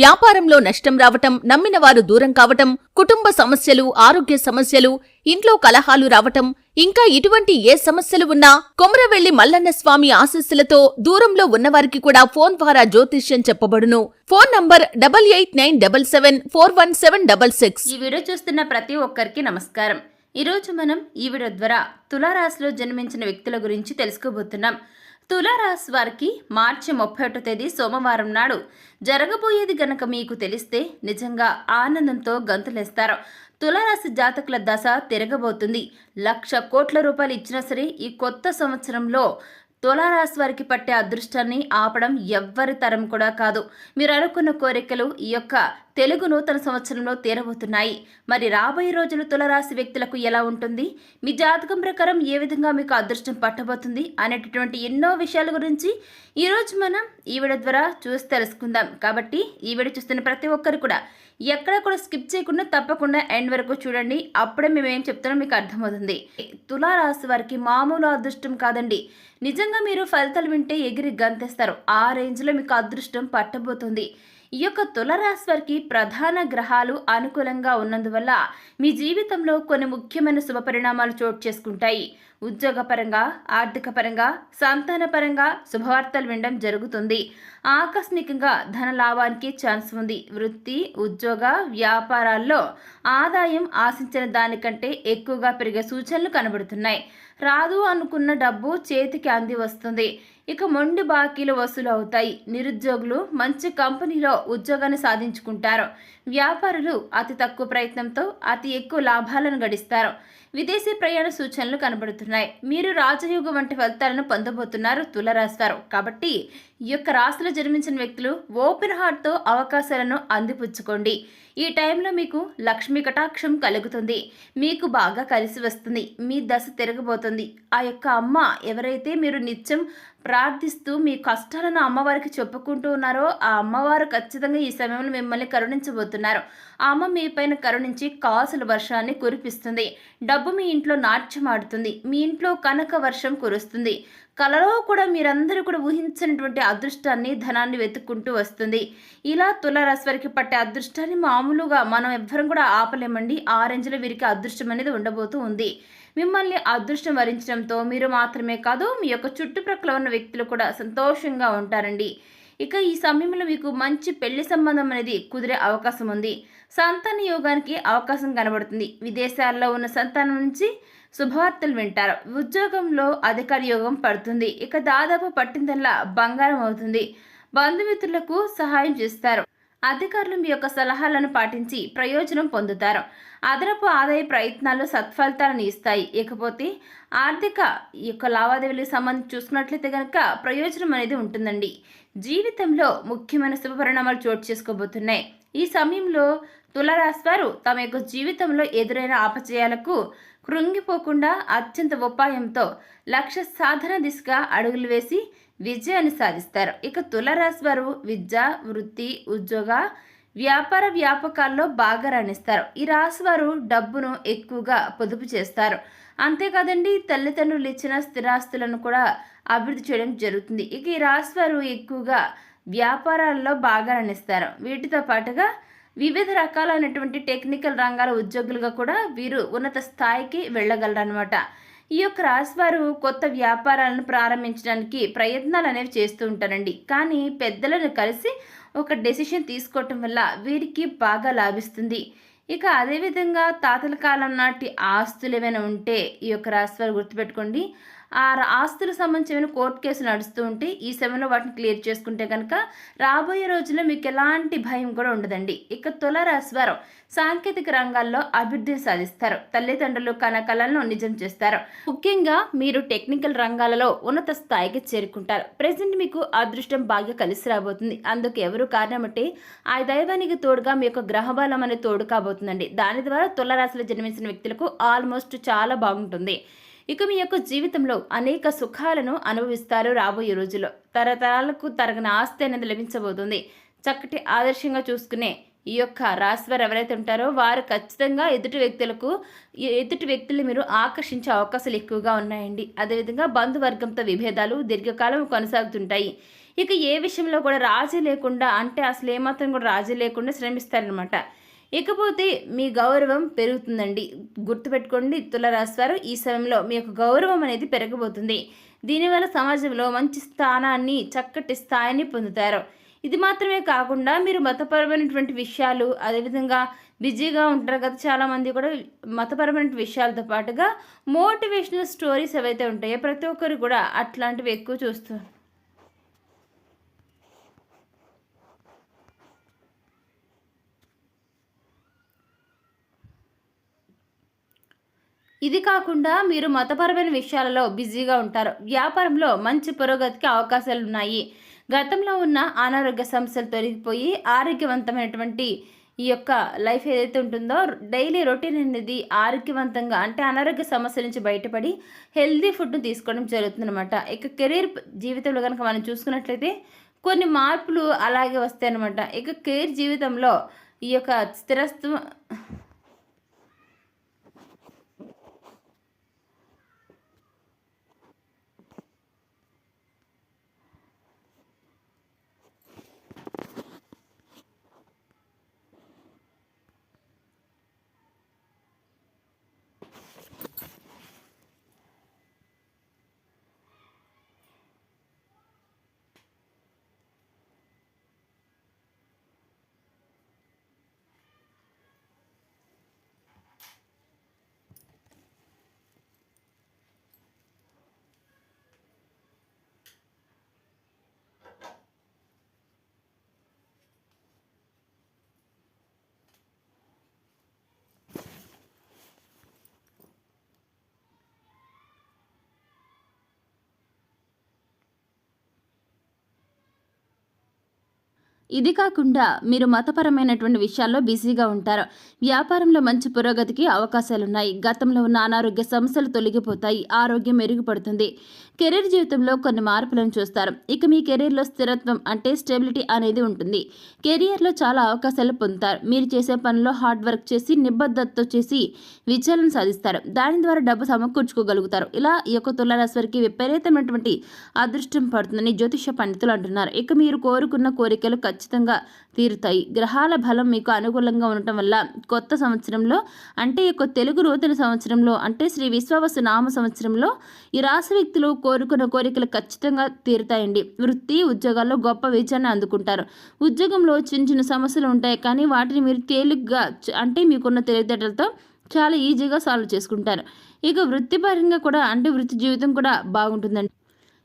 వ్యాపారంలో నష్టం రావటం నమ్మిన వారు దూరం కావటం కుటుంబ సమస్యలు ఆరోగ్య సమస్యలు ఇంట్లో కలహాలు రావటం ఇంకా ఇటువంటి ఏ సమస్యలు ఉన్నా కొమరవెల్లి మల్లన్న స్వామి ఆశస్సులతో దూరంలో ఉన్నవారికి కూడా ఫోన్ ద్వారా జ్యోతిష్యం చెప్పబడును. Phone number double eight nine double seven four one seven double six. ఈ వీడియో చూస్తున్న ప్రతి ఒక్కరికి నమస్కారం. ఈరోజు మనం ఈ వీడియో ద్వారా తులారాశిలో జన్మించిన వ్యక్తుల గురించి తెలుసుకోబోతున్నాం. తులారాశి వారికి మార్చి ముప్పై ఒకటో తేదీ సోమవారం నాడు జరగబోయేది గనక మీకు తెలిస్తే నిజంగా ఆనందంతో గంతులేస్తారు. తులారాశి జాతకుల దశ తిరగబోతుంది. లక్ష కోట్ల రూపాయలు ఇచ్చినా సరే ఈ కొత్త సంవత్సరంలో తులారాశి వారికి పట్టే అదృష్టాన్ని ఆపడం ఎవ్వరి తరం కూడా కాదు. మీరు అనుకున్న కోరికలు ఈ యొక్క తెలుగు నూతన సంవత్సరంలో తీరబోతున్నాయి. మరి రాబోయే రోజులు తులరాశి వ్యక్తులకు ఎలా ఉంటుంది? మీ జాతకం ప్రకారం ఏ విధంగా మీకు అదృష్టం పట్టబోతుంది? అనేటటువంటి ఎన్నో విషయాల గురించి ఈరోజు మనం ఈ వీడియో ద్వారా చూసి తెలుసుకుందాం. కాబట్టి ఈ వీడియో చూస్తున్న ప్రతి ఒక్కరు కూడా ఎక్కడ కూడా స్కిప్ చేయకుండా తప్పకుండా ఎండ్ వరకు చూడండి. అప్పుడే మేము ఏం చెప్తున్నాం మీకు అర్థమవుతుంది. తులారాశి వారికి మామూలు అదృష్టం కాదండి. నిజంగా మీరు ఫలితాలు వింటే ఎగిరి గంతేస్తారు. ఆ రేంజ్లో మీకు అదృష్టం పట్టబోతుంది. ఈ యొక్క తులరాశి వారికి ప్రధాన గ్రహాలు అనుకూలంగా ఉన్నందువల్ల మీ జీవితంలో కొన్ని ముఖ్యమైన శుభ పరిణామాలు చోటు చేసుకుంటాయి. ఉద్యోగపరంగా ఆర్థిక పరంగా సంతాన పరంగా శుభవార్తలు వినడం జరుగుతుంది. ఆకస్మికంగా ధన లాభానికి ఛాన్స్ ఉంది. వృత్తి ఉద్యోగ వ్యాపారాల్లో ఆదాయం ఆశించిన దానికంటే ఎక్కువగా పెరిగే సూచనలు కనబడుతున్నాయి. రాదు అనుకున్న డబ్బు చేతికి అంది వస్తుంది. ఇక మొండి బాకీలు వసూలు అవుతాయి నిరుద్యోగులు మంచి కంపెనీలో ఉద్యోగాన్ని సాధించుకుంటారు. వ్యాపారులు అతి తక్కువ ప్రయత్నంతో అతి ఎక్కువ లాభాలను గడిస్తారు. విదేశీ ప్రయాణ సూచనలు కనబడుతున్నాయి. మీరు రాజయోగం వంటి ఫలితాలను పొందబోతున్నారు తులరాశివారు. కాబట్టి ఈ యొక్క రాశిలో జన్మించిన వ్యక్తులు ఓపెన్ హార్ట్తో అవకాశాలను అందిపుచ్చుకోండి. ఈ టైంలో మీకు లక్ష్మీ కటాక్షం కలుగుతుంది. మీకు బాగా కలిసి వస్తుంది. మీ దశ తిరగబోతుంది. ఆ యొక్క అమ్మ ఎవరైతే మీరు నిత్యం ప్రార్థిస్తూ మీ కష్టాలను అమ్మవారికి చెప్పుకుంటూ ఉన్నారో ఆ అమ్మవారు ఖచ్చితంగా ఈ సమయంలో మిమ్మల్ని కరుణించబోతున్నారు. ఆ అమ్మ మీ పైన కరుణించి కాసుల వర్షాన్ని కురిపిస్తుంది. డబ్బు మీ ఇంట్లో నాట్యం ఆడుతుంది. మీ ఇంట్లో కనక వర్షం కురుస్తుంది. కలలో కూడా మీరందరూ కూడా ఊహించినటువంటి అదృష్టాన్ని ధనాన్ని వెతుక్కుంటూ వస్తుంది. ఇలా తులారాశి వారికి పట్టే అదృష్టాన్ని మామూలుగా మనం ఎవ్వరం కూడా ఆపలేమండి. ఆరెంజ్లో వీరికి అదృష్టం అనేది ఉండబోతూ ఉంది. మిమ్మల్ని అదృష్టం వరించడంతో మీరు మాత్రమే కాదు మీ యొక్క చుట్టుప్రక్కల ఉన్న వ్యక్తులు కూడా సంతోషంగా ఉంటారండి. ఇక ఈ సమయంలో మీకు మంచి పెళ్ళి సంబంధం అనేది కుదిరే అవకాశం ఉంది. సంతాన యోగానికి అవకాశం కనబడుతుంది. విదేశాల్లో ఉన్న సంతానం నుంచి శుభవార్తలు వింటారు. ఉద్యోగంలో అధికార యోగం పడుతుంది. ఇక దాదాపు పట్టిందల్లా బంగారం అవుతుంది. బంధుమిత్రులకు సహాయం చేస్తారు. అధికారులు మీ యొక్క సలహాలను పాటించి ప్రయోజనం పొందుతారు. అదనపు ఆదాయ ప్రయత్నాలు సత్ఫలితాలను ఇస్తాయి. ఇకపోతే ఆర్థిక ఈ యొక్క లావాదేవీలకు సంబంధించి చూసుకున్నట్లయితే కనుక ప్రయోజనం అనేది ఉంటుందండి. జీవితంలో ముఖ్యమైన శుభ పరిణామాలు చోటు చేసుకోబోతున్నాయి. ఈ సమయంలో తులరాశి వారు తమ యొక్క జీవితంలో ఎదురైన ఆపచయాలకు కృంగిపోకుండా అత్యంత ఉపాయంతో లక్ష్య సాధన దిశగా అడుగులు వేసి విజయాన్ని సాధిస్తారు. ఇక తులరాశి వారు విద్య వృత్తి ఉద్యోగ వ్యాపార వ్యాపకాల్లో బాగా రాణిస్తారు. ఈ రాశి వారు డబ్బును ఎక్కువగా పొదుపు చేస్తారు. అంతేకాదండి తల్లిదండ్రులు ఇచ్చిన స్థిరాస్తులను కూడా అభివృద్ధి చేయడం జరుగుతుంది. ఇక ఈ రాశి వారు ఎక్కువగా వ్యాపారాల్లో బాగా రాణిస్తారు. వీటితో పాటుగా వివిధ రకాలైనటువంటి టెక్నికల్ రంగాల ఉద్యోగులుగా కూడా వీరు ఉన్నత స్థాయికి వెళ్ళగలరనమాట ఈ యొక్క రాశివారు కొత్త వ్యాపారాలను ప్రారంభించడానికి ప్రయత్నాలు అనేవి చేస్తూ ఉంటారండి. కానీ పెద్దలను కలిసి ఒక డెసిషన్ తీసుకోవటం వల్ల వీరికి బాగా లాభిస్తుంది. ఇక అదేవిధంగా తాతల కాలం నాటి ఆస్తులు ఏమైనా ఉంటే ఈ యొక్క రాశివారు గుర్తుపెట్టుకోండి. ఆ ఆస్తులకు సంబంధించిన కోర్టు కేసు నడుస్తూ ఉంటే ఈ సమయంలో వాటిని క్లియర్ చేసుకుంటే కనుక రాబోయే రోజుల్లో మీకు ఎలాంటి భయం కూడా ఉండదండి. ఇక తులరాశి వారు సాంకేతిక రంగాల్లో అభివృద్ధిని సాధిస్తారు. తల్లిదండ్రులు కనకలను నిజం చేస్తారు. ముఖ్యంగా మీరు టెక్నికల్ రంగాలలో ఉన్నత స్థాయికి చేరుకుంటారు. ప్రజెంట్ మీకు అదృష్టం బాగా కలిసి రాబోతుంది. అందుకు ఎవరు కారణమంటే ఆ దైవానికి తోడుగా మీ యొక్క గ్రహబలం అనేది తోడు కాబోతుందండి. దాని ద్వారా తులరాశిలో జన్మించిన వ్యక్తులకు ఆల్మోస్ట్ చాలా బాగుంటుంది. ఇక మీ యొక్క జీవితంలో అనేక సుఖాలను అనుభవిస్తారు రాబోయే రోజుల్లో. తరతరాలకు తరగని ఆస్తి అనేది లభించబోతుంది. చక్కటి ఆదర్శంగా చూసుకునే ఈ యొక్క రాశివారు ఎవరైతే ఉంటారో వారు ఖచ్చితంగా ఎదుటి వ్యక్తులకు ఎదుటి వ్యక్తులు మీరు ఆకర్షించే అవకాశాలు ఎక్కువగా ఉన్నాయండి. అదేవిధంగా బంధువర్గంతో విభేదాలు దీర్ఘకాలం కొనసాగుతుంటాయి. ఇక ఏ విషయంలో కూడా రాజీ లేకుండా అంటే అసలు ఏమాత్రం కూడా రాజీ లేకుండా శ్రమిస్తారనమాట ఇకపోతే మీ గౌరవం పెరుగుతుందండి. గుర్తుపెట్టుకోండి తులరాశి వారు ఈ సమయంలో మీ యొక్క గౌరవం అనేది పెరగబోతుంది. దీనివల్ల సమాజంలో మంచి స్థానాన్ని చక్కటి స్థాయిని పొందుతారు. ఇది మాత్రమే కాకుండా మీరు మతపరమైనటువంటి విషయాలు అదేవిధంగా బిజీగా ఉంటారు కదా చాలామంది కూడా మతపరమైన విషయాలతో పాటుగా మోటివేషనల్ స్టోరీస్ ఏవైతే ఉంటాయో ప్రతి ఒక్కరు కూడా అట్లాంటివి ఎక్కువ చూస్తారు ఇది కాకుండా మీరు మతపరమైన విషయాలలో బిజీగా ఉంటారు. వ్యాపారంలో మంచి పురోగతికి అవకాశాలు ఉన్నాయి గతంలో ఉన్న అనారోగ్య సమస్యలు తొలగిపోయి ఆరోగ్యవంతమైనటువంటి ఈ యొక్క లైఫ్ ఏదైతే ఉంటుందో డైలీ రొటీన్ అనేది ఆరోగ్యవంతంగా అంటే అనారోగ్య సమస్యల నుంచి బయటపడి హెల్దీ ఫుడ్ను తీసుకోవడం జరుగుతుందన్నమాట. ఇక కెరీర్ జీవితంలో కనుక మనం చూసుకున్నట్లయితే కొన్ని మార్పులు అలాగే వస్తాయి అన్నమాట ఇక కెరీర్ జీవితంలో ఈ యొక్క స్థిరత్వం ఇది కాకుండా మీరు మతపరమైనటువంటి విషయాల్లో బిజీగా ఉంటారు. వ్యాపారంలో మంచి పురోగతికి అవకాశాలున్నాయి. గతంలో ఉన్న అనారోగ్య సమస్యలు తొలగిపోతాయి. ఆరోగ్యం మెరుగుపడుతుంది. కెరీర్ జీవితంలో కొన్ని మార్పులను చూస్తారు. ఇక మీ కెరీర్లో స్థిరత్వం అంటే స్టెబిలిటీ అనేది ఉంటుంది. కెరియర్లో చాలా అవకాశాలు పొందుతారు. మీరు చేసే పనిలో హార్డ్ వర్క్ చేసి నిబద్ధతతో చేసి విజయాలను సాధిస్తారు. దాని ద్వారా డబ్బు సమకూర్చుకోగలుగుతారు. ఇలా ఈ యొక్క తులారాశి వారికి విపరీతమైనటువంటి అదృష్టం పడుతుందని జ్యోతిష పండితులు అంటున్నారు. ఇక మీరు కోరుకున్న కోరికలు ఖచ్చితంగా తీరుతాయి. గ్రహాల బలం మీకు అనుకూలంగా ఉండటం వల్ల కొత్త సంవత్సరంలో అంటే ఈ యొక్క తెలుగు నూతన సంవత్సరంలో అంటే శ్రీ విశ్వావసు నామ సంవత్సరంలో ఈ రాశి వ్యక్తులు కోరుకున్న కోరికలు ఖచ్చితంగా తీరుతాయండి. వృత్తి ఉద్యోగాల్లో గొప్ప విజయాన్ని అందుకుంటారు. ఉద్యోగంలో చిన్న చిన్న సమస్యలు ఉంటాయి కానీ వాటిని మీరు తేలిగ్గా అంటే మీకున్న తెలివితేటలతో చాలా ఈజీగా సాల్వ్ చేసుకుంటారు. ఇక వృత్తిపరంగా కూడా అంటే వృత్తి జీవితం కూడా బాగుంటుందండి.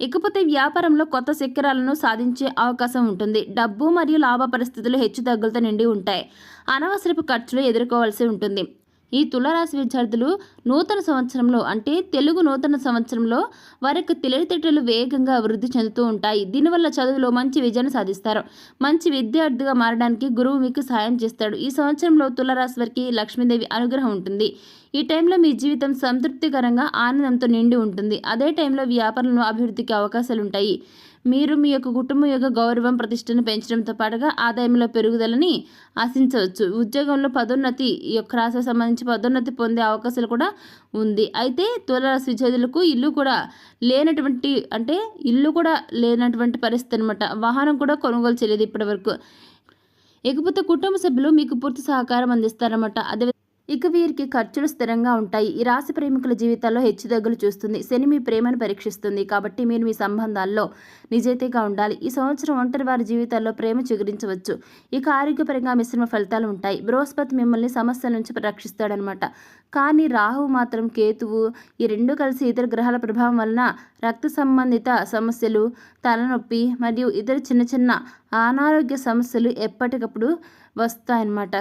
ఇకపోతే వ్యాపారంలో కొత్త శిఖరాలను సాధించే అవకాశం ఉంటుంది. డబ్బు మరియు లాభ పరిస్థితులు హెచ్చు తగ్గులతో నిండి ఉంటాయి. అనవసరపు ఖర్చులు ఎదుర్కోవాల్సి ఉంటుంది. ఈ తులారాశి విద్యార్థులు నూతన సంవత్సరంలో అంటే తెలుగు నూతన సంవత్సరంలో వారి యొక్క తెలివితేటలు వేగంగా అభివృద్ధి చెందుతూ ఉంటాయి. దీనివల్ల చదువులో మంచి విజయాన్ని సాధిస్తారు. మంచి విద్యార్థిగా మారడానికి గురువు మీకు సహాయం చేస్తాడు. ఈ సంవత్సరంలో తులారాశి వారికి లక్ష్మీదేవి అనుగ్రహం ఉంటుంది. ఈ టైంలో మీ జీవితం సంతృప్తికరంగా ఆనందంతో నిండి ఉంటుంది. అదే టైంలో వ్యాపారంలో అభివృద్ధికి అవకాశాలు ఉంటాయి మీరు మీ యొక్క కుటుంబం యొక్క గౌరవం ప్రతిష్టను పెంచడంతో పాటుగా ఆదాయంలో పెరుగుదలని ఆశించవచ్చు. ఉద్యోగంలో పదోన్నతి యొక్క రాశికి సంబంధించి పదోన్నతి పొందే అవకాశాలు కూడా ఉంది. అయితే తులరాశి విద్యార్థులకు ఇల్లు కూడా లేనటువంటి అంటే ఇల్లు కూడా లేనటువంటి పరిస్థితి అనమాట వాహనం కూడా కొనుగోలు చేయలేదు ఇప్పటివరకు. ఇకపోతే కుటుంబ సభ్యులు మీకు పూర్తి సహకారం అందిస్తారన్నమాట. అదే ఇక వీరికి ఖర్చులు స్థిరంగా ఉంటాయి. ఈ రాశి ప్రేమికుల జీవితాల్లో హెచ్చుతగ్గులు చూస్తుంది. శని మీ ప్రేమను పరీక్షిస్తుంది. కాబట్టి మీరు మీ సంబంధాల్లో నిజాయితీగా ఉండాలి. ఈ సంవత్సరం ఒంటరి వారి జీవితాల్లో ప్రేమ చిగురించవచ్చు. ఇక ఆరోగ్యపరంగా మిశ్రమ ఫలితాలు ఉంటాయి. బృహస్పతి మిమ్మల్ని సమస్యల నుంచి రక్షిస్తాడనమాట. కానీ రాహువు మాత్రం కేతువు ఈ రెండు కలిసి ఇతర గ్రహాల ప్రభావం వలన రక్త సంబంధిత సమస్యలు తలనొప్పి మరియు ఇతర చిన్న చిన్న అనారోగ్య సమస్యలు ఎప్పటికప్పుడు వస్తాయన్నమాట.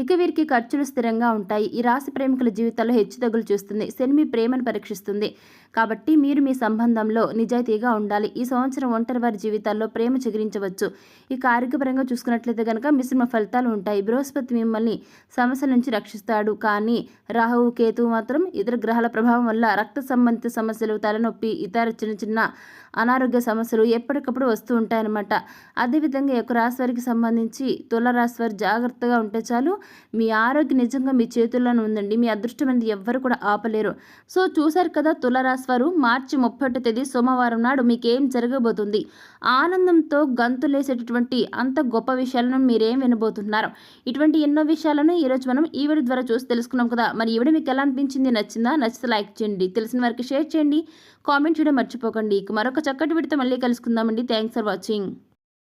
ఇక వీరికి ఖర్చులు స్థిరంగా ఉంటాయి. ఈ రాశి ప్రేమికుల జీవితాల్లో హెచ్చుతగ్గులు చూస్తుంది. శని మీ ప్రేమను పరీక్షిస్తుంది. కాబట్టి మీరు మీ సంబంధంలో నిజాయితీగా ఉండాలి. ఈ సంవత్సరం ఒంటరి వారి జీవితాల్లో ప్రేమ చిగురించవచ్చు. ఇక ఆరోగ్యపరంగా చూసుకున్నట్లయితే కనుక మిశ్రమ ఫలితాలు ఉంటాయి. బృహస్పతి మిమ్మల్ని సమస్యల నుంచి రక్షిస్తాడు. కానీ రాహువు కేతువు మాత్రం ఇతర గ్రహాల ప్రభావం వల్ల రక్త సంబంధిత సమస్యలు తలనొప్పి ఇతర చిన్న చిన్న అనారోగ్య సమస్యలు ఎప్పటికప్పుడు వస్తూ ఉంటాయన్నమాట. అదేవిధంగా ఈ యొక్క రాశివారికి సంబంధించి తులరాశి వారు జాగ్రత్తగా ఉంటే చాలు. మీ ఆరోగ్యం నిజంగా మీ చేతుల్లోనే ఉందండి. మీ అదృష్టం అనేది ఎవ్వరు కూడా ఆపలేరు. సో చూశారు కదా తులరాశి వారు మార్చి ముప్పై ఒకటో తేదీ సోమవారం నాడు మీకేం జరగబోతుంది? ఆనందంతో గంతులేసేటటువంటి అంత గొప్ప విషయాలను మీరేం వినబోతున్నారు? ఇటువంటి ఎన్నో విషయాలను ఈరోజు మనం ఈ వీడియో ద్వారా చూసి తెలుసుకున్నాం కదా. మరి ఈ వీడియో మీకు ఎలా అనిపించింది? నచ్చిందా? నచ్చితే లైక్ చేయండి. తెలిసిన వారికి షేర్ చేయండి. కామెంట్ చేయడం మర్చిపోకండి. ఇక మరొక చక్కటి విడత మళ్ళీ కలుసుకుందామండి. Thanks for watching